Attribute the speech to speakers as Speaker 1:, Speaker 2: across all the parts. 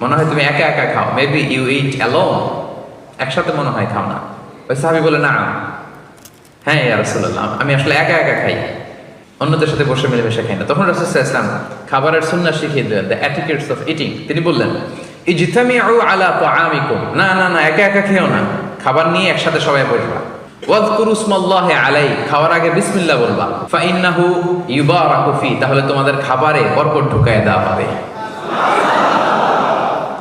Speaker 1: মনে হয় তুমি একা একা খাও। মেবি ইউ ইট অ্যালোন একসাথে মনে হয় খাও না। ওই সাহাবি বলে, না হ্যাঁ ইয়া রাসূলুল্লাহ, আমি আসলে একা একা খাই। অন্যদের সাথে বসে মিলেমিশে খাই না। তখন রাসূল ইসলাম খাবারের সুন্নাহ শিখিয়ে দিলেন দ্য অ্যাটিকেটস অফ ইটিং তিনি বললেন, ইজতামিউ আলা তাআমিকুম। না না না, একা একা খেও না। খাবার নিয়ে একসাথে সবাই বসবা। আলাই খাওয়ার আগে বিসমিল্লাহ বলবা। ফাইন্নাহু ইউবারাকু ফি। তাহলে তোমাদের খাবারে বরকত ঢুকায় দেওয়া হবে।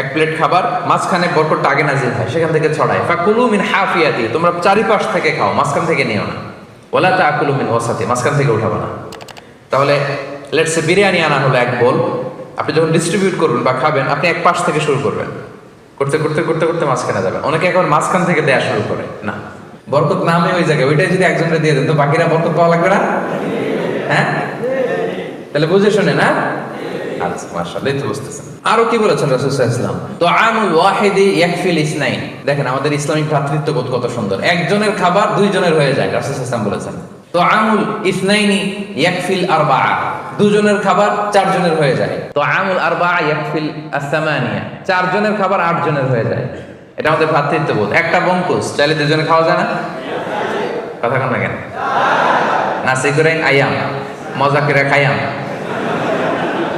Speaker 1: এক প্লেট খাবার, মাঝখানে বরকতটা আগে নাজিল হয়, সেখান থেকে ছড়ায়। ফাকুলু মিন হাফিয়াতি, তোমরা চারিপাশ থেকে খাও, মাঝখান থেকে নিও না। ওলা তাকুলু মিন ওয়াসাতি, মাঝখান থেকে উঠাবো না। তাহলে লেটসে বিরিয়ানি আনা হলো এক বোল, আপনি যখন ডিস্ট্রিবিউট করবেন বা খাবেন, আপনি এক পাশ থেকে শুরু করবেন। করতে করতে করতে করতে মাঝখানে যাবেন অনেকে এখন মাঝখান থেকে দেয়া শুরু করে, না। বরকত নামে ওই জায়গায়, ওইটাই যদি একজনকে দিয়ে দেন, তো বাকিরা বরকত পাওয়া লাগবে না? হ্যাঁ? তাহলে বুঝে শোনে না? আচ্ছা মাশাআল্লাহ, এই তো বুঝতেছেন। আরও কি বলেছেন রাসূল সাল্লাল্লাহু তো আমুল ওয়াহিদি ইয়াকফিল ইসনাইন। দেখেন, আমাদের ইসলামিক ভ্রাতৃত্ববোধ কত সুন্দর। একজনের খাবার দুইজনের হয়ে যায়, রাসূল সাল্লাল্লাহু আলাইহি ওয়াসাল্লাম বলেছেন। তো আমুল ইসনাইনি ইয়াকফিল আরবাআ। দুজনের খাবার চারজনের হয়ে যায়। তো আমুল আরবাআ ইয়াকফিল আসামানিয়া চারজনের খাবার আটজনের হয়ে যায়। এটা আমাদের ভ্রাতৃত্ববোধ একটা বঙ্কুস চাইলে দুজনে খাওয়া যায় না? কথা কন না কেন? করে আয়াম, মজা করে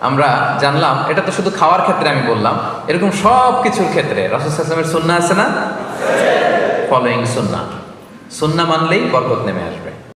Speaker 1: আমরা জানলাম, এটা তো শুধু খাওয়ার ক্ষেত্রে আমি বললাম, এরকম সব কিছুর ক্ষেত্রে রাসুলের সুন্না আছে না? ফলোয়িং সুন্না সুন্না মানলেই বরকত নেমে আসবে।